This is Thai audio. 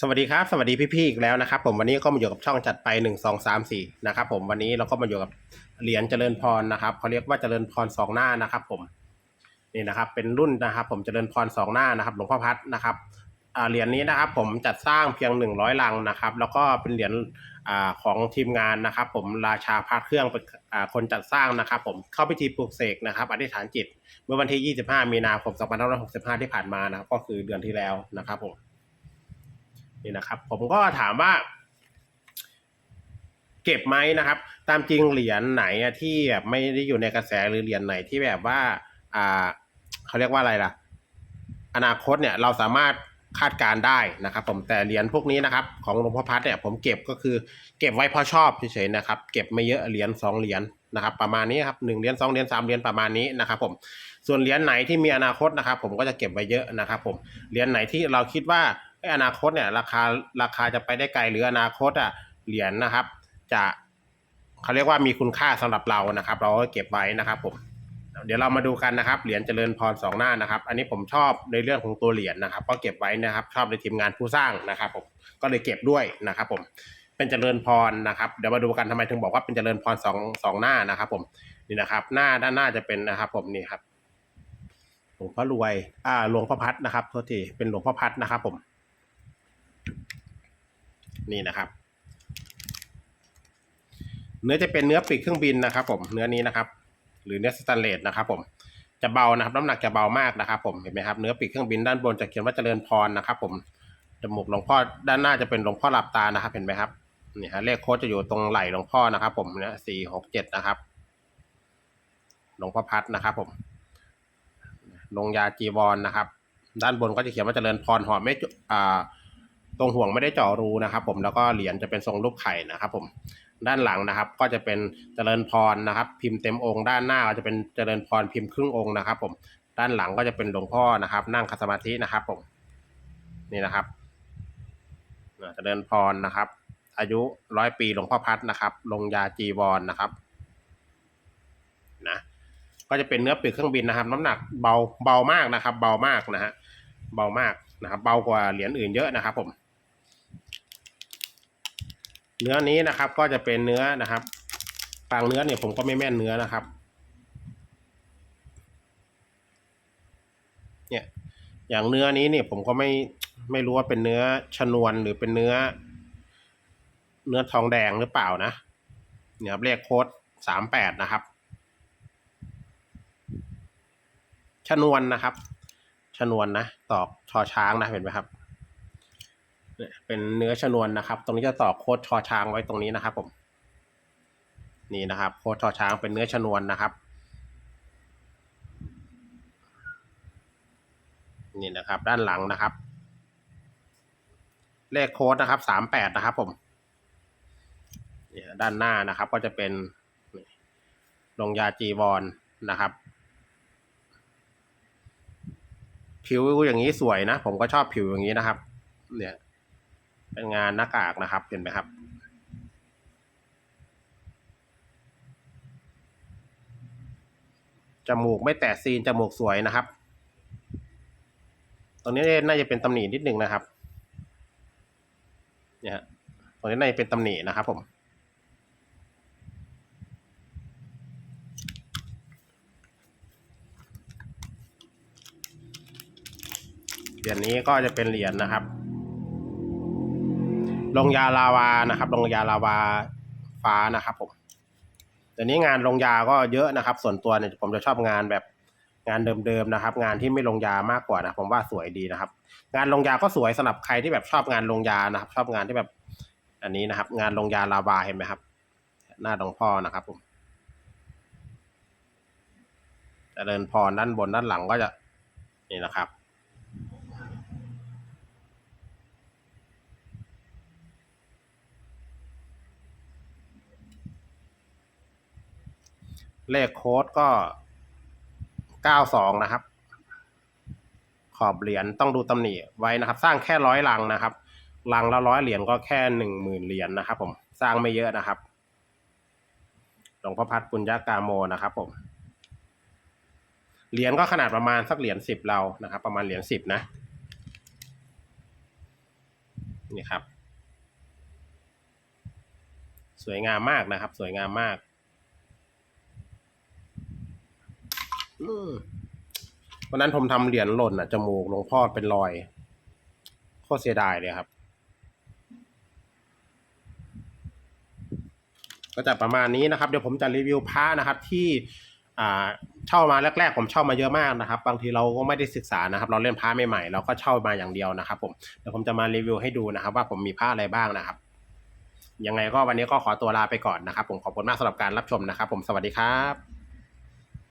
สวัสดีครับ สวัสดีพี่ๆอีกแล้วนะครับ ผมวันนี้ก็มาอยู่กับช่องจัดไปหนึ่งสองสามสี่นะครับผมวันนี้เราก็มาอยู่กับเหรียญเจริญพรนะครับเขาเรียกว่าเจริญพรสองหน้านะครับ ผมนี่นะครับ เป็นรุ่นนะครับ ผมเจริญพรสองหน้านะครับหลวงพ่อพัดนะครับเหรียญนี้นะครับ ผมจัดสร้างเพียงหนึ่งร้อยลังนะครับ แล้วก็เป็นเหรียญของทีมงานนะครับ ผมราชาพระเครื่องเป็นคนจัดสร้างนะครับ ผมเข้าพิธีปลุกเสกนะครับอธิษฐานจิต เมื่อวันที่ 25 มีนาคม 2565 ที่ผ่านมานะครับ ก็คือเดือนที่แล้วนะครับผม นี่นะครับ ผมก็ถามว่า เก็บไหมนะครับ ตามจริงเหรียญไหนที่แบบไม่ได้อยู่ในกระแสหรือเหรียญไหนที่แบบว่า อ่าเขาเรียกว่าอะไรล่ะ อนาคตเนี่ยเราสามารถคาดการได้นะครับ ผมแต่เหรียญพวกนี้นะครับ ของหลวงพ่อพัดเนี่ยผมเก็บก็คือ เก็บไว้พราะชอบเฉยๆนะครับ เก็บไม่เยอะเหรียญสองเหรียญนะครับ ประมาณนี้ครับหนึ่งเหรียญสองเหรียญสามเหรียญประมาณนี้นะครับ ผมส่วนเหรียญไหนที่มีอนาคตนะครับ ผมก็จะเก็บไว้เยอะนะครับ ผมเหรียญไหนที่เราคิดว่า อ้อนาคตเนี่ยราคาราคาจะไปได้ไกลหรืออนาคตอะเหรียญนะครับ จะเขาเรียกว่ามีคุณค่าสำหรับเรานะครับ เราก็เก็บไว้นะครับผมเดี๋ยวเรามาดูกันนะครับเหรียญเจริญพรสองหน้านะครับ อันนี้ผมชอบในเรื่องของตัวเหรียญนะครับ ก็เก็บไว้นะครับ ชอบในทีมงานผู้สร้างนะครับผมก็เลยเก็บด้วยนะครับ ผมเป็นเจริญพรนะครับ เดี๋ยวมาดูกันทำไมถึงบอกว่าเป็นเจริญพรสองสองหน้านะครับ ผมนี่นะครับ หน้าด้านหน้าจะเป็นนะครับ ผมนี่ครับหลวงพ่อรวยอ่าหลวงพ่อพัดนะครับโทษทีเป็นหลวงพ่อพัดนะครับ ผม นี่นะครับ เนื้อจะเป็นเนื้อปีกเครื่องบินนะครับ ผมเนื้อนี้นะครับ หรือเนื้อสแตนเลสนะครับ ผมจะเบานะครับน้ำหนักจะเบามากนะครับ ผมเห็นไหมครับเนื้อปีกเครื่องบินด้านบนจะเขียนว่าเจริญพรนะครับ ผมจมูกหลวงพ่อด้านหน้าจะเป็นหลวงพ่อหลับตานะครับ เห็นไหมครับนี่ฮะเลขโค้ดจะอยู่ตรงไหล่หลวงพ่อนะครับ ผมเนี่ยสี่หกเจ็ดนะครับหลวงพ่อพัดนะครับ ผมลงยาจีวรนะครับ ด้านบนก็จะเขียนว่าเจริญพรหอมไม่จุอ่า ตรงห่วงไม่ได้เจาะรูนะครับผมแล้วก็เหรียญจะเป็นทรงรูปไข่นะครับผมด้านหลังนะครับ ก็จะเป็นเจริญพรนะครับ พิมพ์เต็มองค์ ด้านหน้าก็จะเป็นเจริญพรพิมพ์ครึ่งองค์นะครับ ผมด้านหลังก็จะเป็นหลวงพ่อนะครับ นั่งคัดสมาธินะครับผมนี่นะครับเจริญพรนะครับ อายุร้อยปีหลวงพ่อพัดนะครับ ลงยาจีวรนะครับนะก็จะเป็นเนื้อปีกเครื่องบินนะครับ น้ำหนักเบาเบามากนะครับ เบามากนะฮะเบามากนะครับ เบากว่าเหรียญอื่นเยอะนะครับ ผม เนื้อนี้นะครับก็จะเป็นเนื้อนะครับบางเนื้อเนี่ยผมก็ไม่แม่นเนื้อนะครับ เนี่ยอย่างเนื้อนี้เนี่ยผมก็ไม่ไม่รู้ว่าเป็นเนื้อชนวนหรือเป็นเนื้อ เนื้อทองแดงหรือเปล่านะเนี่ยครับเลขโค้ดสามแปดนะครับ ชนวนนะครับ ชนวนนะตอกชอช้างนะเห็นไหมครับ เป็นเนื้อชนวนนะครับ ตรงนี้จะตอกโคดชอช้างไว้ตรงนี้นะครับ ผม นี่นะครับ โคดชอช้างเป็นเนื้อชนวนนะครับ นี่นะครับ ด้านหลังนะครับ เลขโค้ดนะครับสามแปดนะครับ ผมเนี่ยด้านหน้านะครับ ก็จะเป็นลงยาจีวรนะครับ ผิวอย่างนี้สวยนะ ผมก็ชอบผิวอย่างนี้นะครับ เนี่ย เป็นงานหน้ากากนะครับเห็นไหมครับ จมูกไม่แตะซีนจมูกสวยนะครับ ตรงนี้น่าจะเป็นตำหนินิดนึงนะครับ เนี่ยตรงนี้น่าจะเป็นตำหนินะครับผมเหรียญนี้ก็จะเป็นเหรียญนะครับ ลงยาลาวานะครับลงยาลาวาฟ้านะครับผมแต่นี้งานลงยาก็เยอะนะครับ ส่วนตัวเนี่ยผมจะชอบงานแบบงานเดิมๆนะครับ งานที่ไม่ลงยามากกว่านะผมว่าสวยดีนะครับ งานลงยาก็สวยสำหรับใครที่แบบชอบงานลงยานะครับ ชอบงานที่แบบ อันนี้นะครับ งานลงยาลาวาเห็นไหมครับ หน้าหลวงพ่อนะครับผมจเจริญพรด้านบนด้านหลังก็จะนี่นะครับ เลขโค้ดก็เก้าสองนะครับ ขอบเหรียญต้องดูตำหนิไว้นะครับ สร้างแค่ร้อยลังนะครับลังละร้อยเหรียญก็แค่หนึ่งหมื่นเหรียญนะครับ ผมสร้างไม่เยอะนะครับหลวงพ่อพัดปุญญากาโมนะครับผมเหรียญก็ขนาดประมาณสักเหรียญสิบเรานะครับ ประมาณเหรียญสิบนะนี่ครับ สวยงามมากนะครับ สวยงามมาก อืม วันนั้นผมทำเหรียญหล่นอะจมูกหลวงพ่อเป็นรอยโคตรเสียดายเลยครับ ก็จะประมาณนี้นะครับ เดี๋ยวผมจะรีวิวพระนะครับ ที่อ่าเช่ามาแรกๆ ผมเช่ามาเยอะมากนะครับ บางทีเราก็ไม่ได้ศึกษานะครับ เราเล่นพระใหม่ๆเราก็เช่ามาอย่างเดียวนะครับ ผมเดี๋ยวผมจะมารีวิวให้ดูนะครับ ว่าผมมีพระอะไรบ้างนะครับยังไงก็วันนี้ก็ขอตัวลาไปก่อนนะครับ ผมขอบคุณมากสำหรับการรับชมนะครับ ผมสวัสดีครับ